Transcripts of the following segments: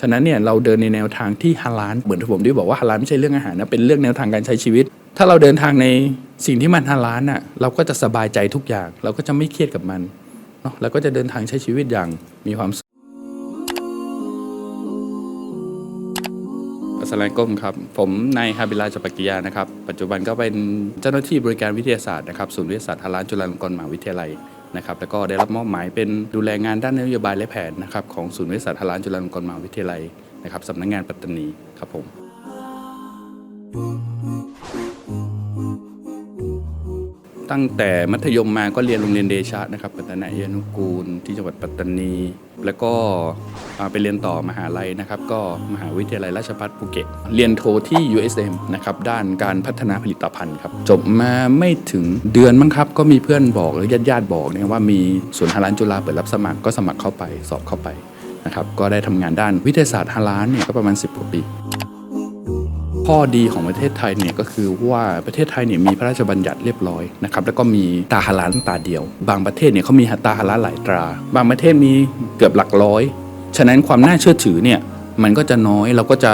ฉะนั้นเนี่ยเราเดินในแนวทางที่ฮาลาลเหมือนที่ผมได้บอกว่าฮาลาลไม่ใช่เรื่องอาหารนะเป็นเรื่องแนวทางการใช้ชีวิต ถ้าเราเดินทางในสิ่งที่มันฮาลาลน่ะเราก็จะสบายใจทุกอย่าง เราก็จะไม่เครียดกับมันเนาะเราก็จะเดินทางใช้ชีวิตอย่างมีความสุขอัสสลามุอะลัยกุมครับ ผมนายฮาบิลาจปักกิยานะครับ ปัจจุบันก็เป็นเจ้าหน้าที่บริการวิทยาศาสตร์นะครับศูนย์วิทยาศาสตร์ฮาลาลจุฬาลงกรณ์มหาวิทยาลัย นะครับแล้วก็ได้รับมอบหมายเป็นดูแลงานด้านนโยบายและแผนนะครับของศูนย์วิทยาศาสตร์ฮาลาลจุฬาลงกรณ์มหาวิทยาลัยนะครับสำนักงานปัตตานีครับผม ตั้งแต่มัธยมมาก็เรียนโรงเรียนเดชะนะครับปัตตานีอนุกูล ที่จังหวัดปัตตานี แล้วก็ไปเรียนต่อมหาลัยนะครับ ก็มหาวิทยาลัยราชภัฏภูเก็ต เรียนโทที่ USM นะครับด้านการพัฒนาผลิตภัณฑ์ครับ จบมาไม่ถึงเดือนมั้งครับ ก็มีเพื่อนบอกหรือญาติๆบอกเนี่ยว่ามีศูนย์ฮาลานจุฬาเปิดรับสมัครก็สมัครเข้าไปสอบเข้าไปนะครับก็ได้ทำงานด้านวิทยาศาสตร์ฮาลานเนี่ยก็ประมาณ 10กว่าปี ข้อดีของประเทศไทยเนี่ยก็คือว่าประเทศไทยเนี่ยมีพระราชบัญญัติเรียบร้อยนะครับแล้วก็มีตาฮาลาลตาเดียว บางประเทศเนี่ยเขามีตาฮาลาลหลายตรา บางประเทศมีเกือบหลักร้อย ฉะนั้นความน่าเชื่อถือเนี่ยมันก็จะน้อยเราก็จะ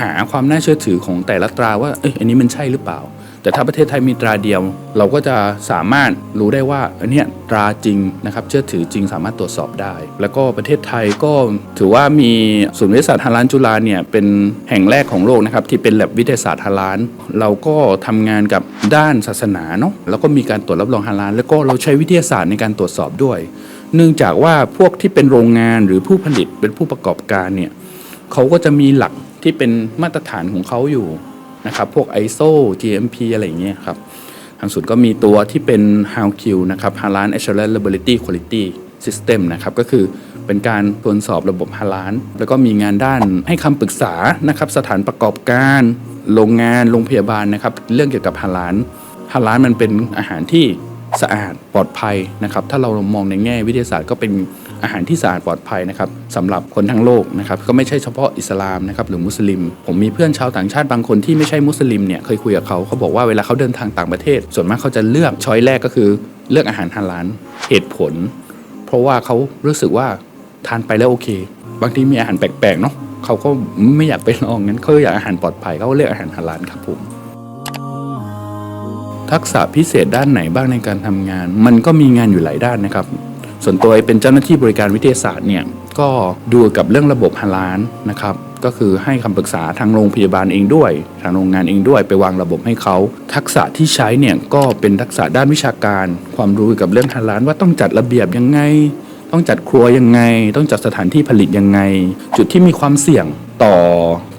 หาความน่าเชื่อถือของแต่ละตราว่าเอ้ยอันนี้มันใช่หรือเปล่า แต่ถ้าประเทศไทยมีตราเดียว เราก็จะสามารถรู้ได้ว่าอันนี้ตราจริงนะครับเชื่อถือจริงสามารถตรวจสอบได้ แล้วก็ประเทศไทยก็ถือว่ามีศูนย์วิทยาศาสตร์ฮาลานจุฬาเนี่ยเป็นแห่งแรกของโลกนะครับที่เป็นแลบวิทยาศาสตร์ฮาลานเราก็ทำงานกับด้านศาสนาเนาะแล้วก็มีการตรวจรับรองฮาลานแล้วก็เราใช้วิทยาศาสตร์ในการตรวจสอบด้วย เนื่องจากว่าพวกที่เป็นโรงงานหรือผู้ผลิตเป็นผู้ประกอบการเนี่ยเขาก็จะมีหลักที่เป็นมาตรฐานของเขาอยู่ นะครับพวก ISO GMP อะไรอย่างเงี้ยครับทางศูนย์ก็มีตัวที่เป็น HowQ นะครับ Halal Assurance Laboratory Quality System นะครับก็คือเป็นการตรวจสอบระบบฮาลานแล้วก็มีงานด้านให้คำปรึกษานะครับสถานประกอบการโรงงานโรงพยาบาลนะครับเรื่องเกี่ยวกับฮาลานฮาลานมันเป็นอาหารที่สะอาดปลอดภัยนะครับถ้าเรามองในแง่วิทยาศาสตร์ก็เป็น อาหารที่สะอาดปลอดภัยนะครับสำหรับคนทั้งโลกนะครับก็ไม่ใช่เฉพาะอิสลามนะครับหรือมุสลิม ผมมีเพื่อนชาวต่างชาติบางคนที่ไม่ใช่มุสลิมเนี่ยเคยคุยกับเขาเขาบอกว่าเวลาเขาเดินทางต่างประเทศ ส่วนมากเขาจะเลือกช้อยแรกก็คือเลือกอาหารฮาลาลเหตุผล เพราะว่าเขารู้สึกว่าทานไปแล้วโอเค บางทีมีอาหารแปลกๆเนาะเขาก็ไม่อยากไปลองงั้นเขาอยากอาหารปลอดภัยเขาก็เลือกอาหารฮาลาลครับผมทักษะพิเศษด้านไหนบ้างในการทำงาน มันก็มีงานอยู่หลายด้านนะครับ ส่วนตัวเป็นเจ้าหน้าที่บริการวิทยาศาสตร์เนี่ยก็ดูกับเรื่องระบบฮาลานนะครับก็คือให้คำปรึกษาทางโรงพยาบาลเองด้วย ทางโรงงานเองด้วย ไปวางระบบให้เขา ทักษะที่ใช้เนี่ยก็เป็นทักษะด้านวิชาการ ความรู้เกี่ยวกับเรื่องฮาลานว่าต้องจัดระเบียบยังไง ต้องจัดครัวยังไง ต้องจัดสถานที่ผลิตยังไง จุดที่มีความเสี่ยงต่อ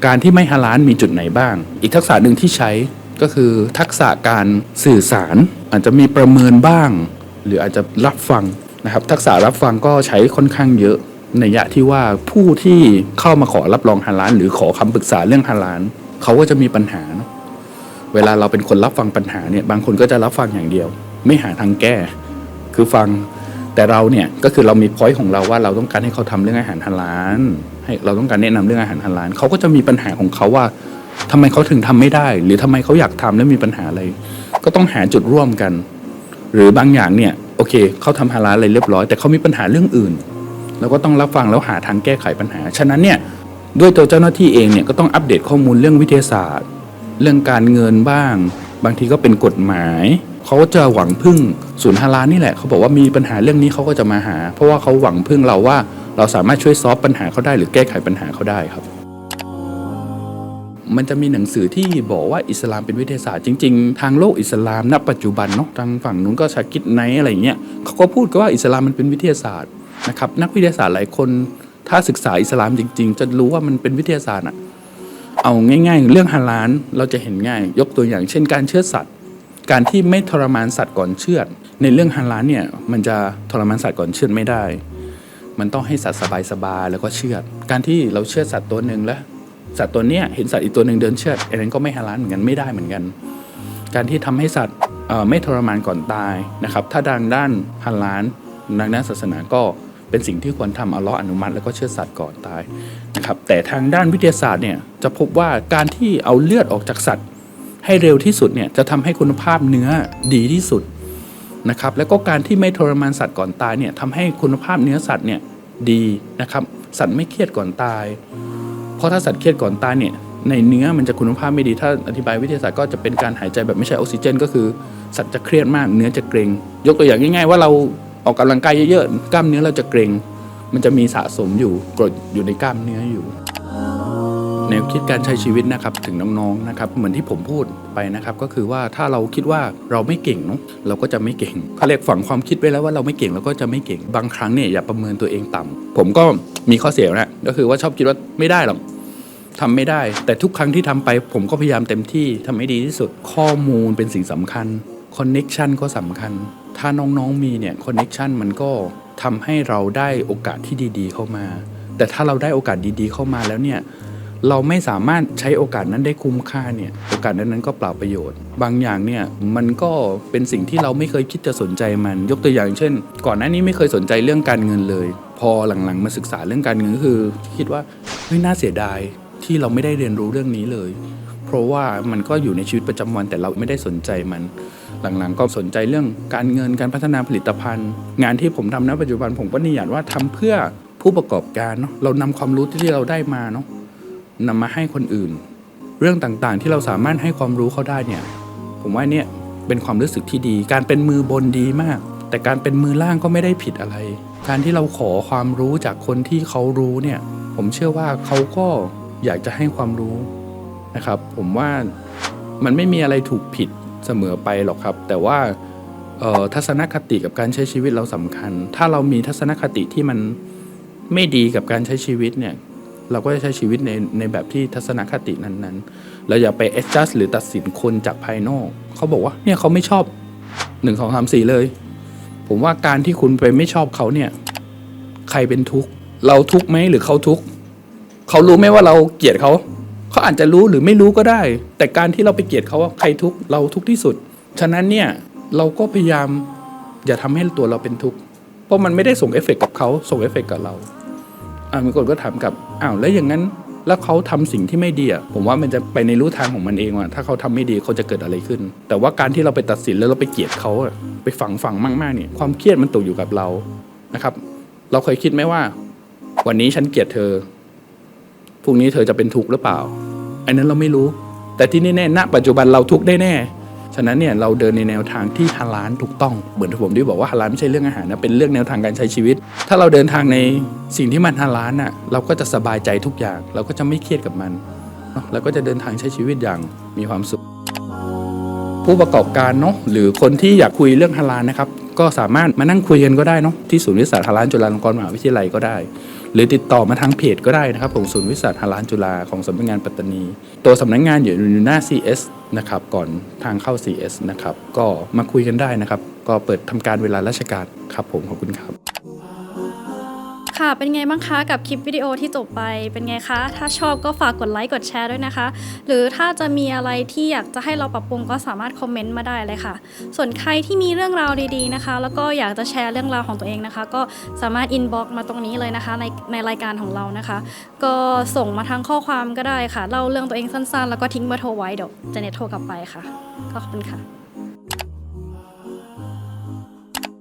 การที่ไม่ฮาลานมีจุดไหนบ้าง อีกทักษะหนึ่งที่ใช้ก็คือทักษะการสื่อสารอาจจะมีประเมินบ้าง หรืออาจจะรับฟัง นะครับทักษะรับฟังก็ใช้ค่อนข้างเยอะในยะที่ว่าผู้ที่เข้ามาขอรับรองฮาลานหรือขอคำปรึกษาเรื่องฮาลานเขาก็จะมีปัญหาเนอะเวลาเราเป็นคนรับฟังปัญหาเนี่ยบางคนก็จะรับฟังอย่างเดียว ไม่หาทางแก้ คือฟังแต่เราเนี่ยก็คือเรามีพอยต์ของเราว่าเราต้องการให้เขาทำเรื่องอาหารฮาลาลให้เราต้องการแนะนำเรื่องอาหารฮาลาลเขาก็จะมีปัญหาของเขาว่าทำไมเขาถึงทำไม่ได้ หรือทำไมเขาอยากทำแล้วมีปัญหาอะไร ก็ต้องหาจุดร่วมกัน หรือบางอย่างเนี่ย โอเคเขาทำฮาลาลอะไรเรียบร้อย แต่เขามีปัญหาเรื่องอื่นเราก็ต้องรับฟังแล้วหาทางแก้ไขปัญหา ฉะนั้นเนี่ยด้วยตัวเจ้าหน้าที่เองเนี่ยก็ต้องอัปเดตข้อมูลเรื่องวิทยาศาสตร์ เรื่องการเงินบ้าง บางทีก็เป็นกฎหมายเขาจะหวังพึ่งศูนย์ฮาลาลนี่แหละเขาบอกว่ามีปัญหาเรื่องนี้เขาก็จะมาหา เพราะว่าเขาหวังพึ่งเราว่า เราสามารถช่วยซอฟปัญหาเขาได้หรือแก้ไขปัญหาเขาได้ครับ มันจะมีหนังสือที่บอกว่าอิสลามเป็นวิทยาศาสตร์จริง ๆ ทางโลกอิสลามณปัจจุบันเนาะทางฝั่งนู้นก็ชากิดไนอะไรเงี้ยเขาก็พูดกันว่าอิสลามมันเป็นวิทยาศาสตร์นะครับนักวิทยาศาสตร์หลายคน ถ้าศึกษาอิสลามจริง ๆ จะรู้ว่ามันเป็นวิทยาศาสตร์อะเอาง่าย ๆ เรื่องฮาลาลเราจะเห็นง่าย ยกตัวอย่างเช่นการเชือสัตว์ การที่ไม่ทรมานสัตว์ก่อนเชือด ในเรื่องฮาลาลเนี่ยมันจะทรมานสัตว์ก่อนเชือดไม่ได้ มันต้องให้สัตว์สบายๆแล้วก็เชือด การที่เราเชือสัตว์ตัวหนึ่งแล้ว สัตว์ตัวเนี้ยเห็นสัตว์อีกตัวหนึ่งเดินเชือดอันนั้นก็ไม่ฮาลาลเหมือนกันไม่ได้เหมือนกัน การที่ทำให้สัตว์ไม่ทรมานก่อนตายนะครับ ถ้าดังด้านฮาลาลดังด้านศาสนาก็เป็นสิ่งที่ควรทำอัลลอฮ์อนุมัติแล้วก็เชือสัตว์ก่อนตายนะครับ แต่ทางด้านวิทยาศาสตร์เนี่ยจะพบว่าการที่เอาเลือดออกจากสัตว์ ให้เร็วที่สุดเนี่ยจะทำให้คุณภาพเนื้อดีที่สุดนะครับ แล้วก็การที่ไม่ทรมานสัตว์ก่อนตายเนี่ยทำให้คุณภาพเนื้อสัตว์เนี่ยดีนะครับ สัตว์ไม่เครียดก่อนตาย เพราะถ้าสัตว์เครียดก่อนตายเนี่ยในเนื้อมันจะคุณภาพไม่ดีถ้าอธิบายวิทยาศาสตร์ก็จะเป็นการหายใจแบบไม่ใช่ออกซิเจน ก็คือสัตว์จะเครียดมากเนื้อจะเกร็งยกตัวอย่างง่าย ๆ ว่าเราออกกำลังกายเยอะๆกล้ามเนื้อเราจะเกร็งมันจะมีสะสมอยู่กรดอยู่ในกล้ามเนื้ออยู่แนวคิดการใช้ชีวิตนะครับถึงน้องๆนะครับเหมือนที่ผมพูดไปนะครับก็คือว่าถ้าเราคิดว่าเราไม่เก่งเนาะเราก็จะไม่เก่งเขาเรียกฝังความคิดไว้แล้วว่าเราไม่เก่งเราก็จะไม่เก่งบางครั้งเนี่ยอย่าประเมินตัวเองต่ำผมก็มีข้อเสียนะ ก็คือว่าชอบคิดว่าไม่ได้หรอกทำไม่ได้ แต่ทุกครั้งที่ทำไป ผมก็พยายามเต็มที่ทำให้ดีที่สุดข้อมูลเป็นสิ่งสำคัญคอนเน็ชันก็สำคัญ ถ้าน้องๆมีเนี่ยคอนเน็ชันมันก็ทำให้เราได้โอกาสที่ดี ๆ เข้ามา แต่ถ้าเราได้โอกาสดีๆ เข้ามาแล้วเนี่ยเราไม่สามารถใช้โอกาสนั้นได้คุ้มค่าเนี่ยโอกาสนั้นๆก็เปล่าประโยชน์ บางอย่างเนี่ยมันก็เป็นสิ่งที่เราไม่เคยคิดจะสนใจมัน ยกตัวอย่างเช่น ก่อนหน้านี้ไม่เคยสนใจเรื่องการเงินเลย พอหลังๆมาศึกษาเรื่องการเงินก็คือคิดว่าเฮ้ยน่าเสียดายที่เราไม่ได้เรียนรู้เรื่องนี้เลย เพราะว่ามันก็อยู่ในชีวิตประจำวันแต่เราไม่ได้สนใจมัน หลังๆ ก็สนใจเรื่องการเงินการพัฒนาผลิตภัณฑ์ งานที่ผมทำณปัจจุบันผมก็นิยามว่าทำเพื่อผู้ประกอบการเนาะเรานำความรู้ที่เราได้มาเนาะนำมาให้คนอื่น เรื่องต่างๆที่เราสามารถให้ความรู้เขาได้เนี่ยผมว่าเนี่ยเป็นความรู้สึกที่ดี การเป็นมือบนดีมาก แต่การเป็นมือล่างก็ไม่ได้ผิดอะไร การที่เราขอความรู้จากคนที่เขารู้เนี่ย ผมเชื่อว่าเขาก็อยากจะให้ความรู้นะครับ ผมว่ามันไม่มีอะไรถูกผิดเสมอไปหรอกครับ แต่ว่าทัศนคติกับการใช้ชีวิตเราสำคัญ ถ้าเรามีทัศนคติที่มันไม่ดีกับการใช้ชีวิตเนี่ย เราก็จะใช้ชีวิตในในแบบที่ทัศนคตินั้นๆ เราอย่าไป adjust หรือตัดสินคนจากภายนอก เขาบอกว่าเนี่ยเขาไม่ชอบหนึ่งสองสามสี่เลย ผมว่าการที่คุณไปไม่ชอบเขาเนี่ย ใครเป็นทุกข์ เราทุกข์ไหมหรือเขาทุกข์เขารู้ไหมว่าเราเกลียดเขาเขาอาจจะรู้หรือไม่รู้ก็ได้ แต่การที่เราไปเกลียดเขาว่าใครทุกข์เราทุกข์ที่สุด ฉะนั้นเนี่ยเราก็พยายามอย่าทำให้ตัวเราเป็นทุกข์เพราะมันไม่ได้ส่งเอฟเฟกต์กับเขาส่งเอฟเฟกต์กับเราอ่ามีคนก็ถามกับอ้าวแล้วอย่างนั้น แล้วเขาทำสิ่งที่ไม่ดีอะผมว่ามันจะไปในรู้ทางของมันเองว่ะถ้าเขาทำไม่ดีเขาจะเกิดอะไรขึ้น แต่ว่าการที่เราไปตัดสินแล้วเราไปเกลียดเขาอะไปฝังฝังมากๆเนี่ยความเครียดมันตกอยู่กับเรานะครับ เราเคยคิดไหมว่า วันนี้ฉันเกลียดเธอพรุ่งนี้เธอจะเป็นทุกข์หรือเปล่าอันนั้นเราไม่รู้ แต่ที่แน่ๆณปัจจุบันเราทุกข์ได้แน่ ฉะนั้นเนี่ยเราเดินในแนวทางที่ฮาลาลถูกต้องเหมือนที่ผมได้บอกว่าฮาลาลไม่ใช่เรื่องอาหารนะเป็นเรื่องแนวทางการใช้ชีวิต ถ้าเราเดินทางในสิ่งที่มันฮาลาลน่ะเราก็จะสบายใจทุกอย่าง เราก็จะไม่เครียดกับมันเนาะแล้วก็จะเดินทางใช้ชีวิตอย่างมีความสุข ผู้ประกอบการเนาะหรือคนที่อยากคุยเรื่องฮาลาลนะครับก็สามารถมานั่งคุยกันก็ได้เนาะที่ศูนย์วิสาฮาลาลจุฬาลงกรณ์มหาวิทยาลัยก็ได้ หรือติดต่อมาทางเพจก็ได้นะครับของศูนย์วิสาฮาลานจุฬาของสำนักงานปัตตานี ตัวสำนักงานอยู่อยู่หน้า CS นะครับก่อนทางเข้า CS นะครับก็มาคุยกันได้นะครับ ก็เปิดทำการเวลาราชการครับผมขอบคุณครับ ค่ะ เป็นไงบ้างคะกับคลิปวิดีโอที่จบไป เป็นไงคะ ถ้าชอบก็ฝากกดไลค์กดแชร์ด้วยนะคะ หรือถ้าจะมีอะไรที่อยากจะให้เราปรับปรุงก็สามารถคอมเมนต์มาได้เลยค่ะ ส่วนใครที่มีเรื่องราวดีๆนะคะ แล้วก็อยากจะแชร์เรื่องราวของตัวเองนะคะ ก็สามารถอินบ็อกมาตรงนี้เลยนะคะในในรายการของเรานะคะ ก็ส่งมาทางข้อความก็ได้ค่ะเล่าเรื่องตัวเองสั้นๆ แล้วก็ทิ้งเบอร์โทรไว้เดี๋ยวจะเน็ตโทรกลับไปค่ะก็ขอบคุณค่ะ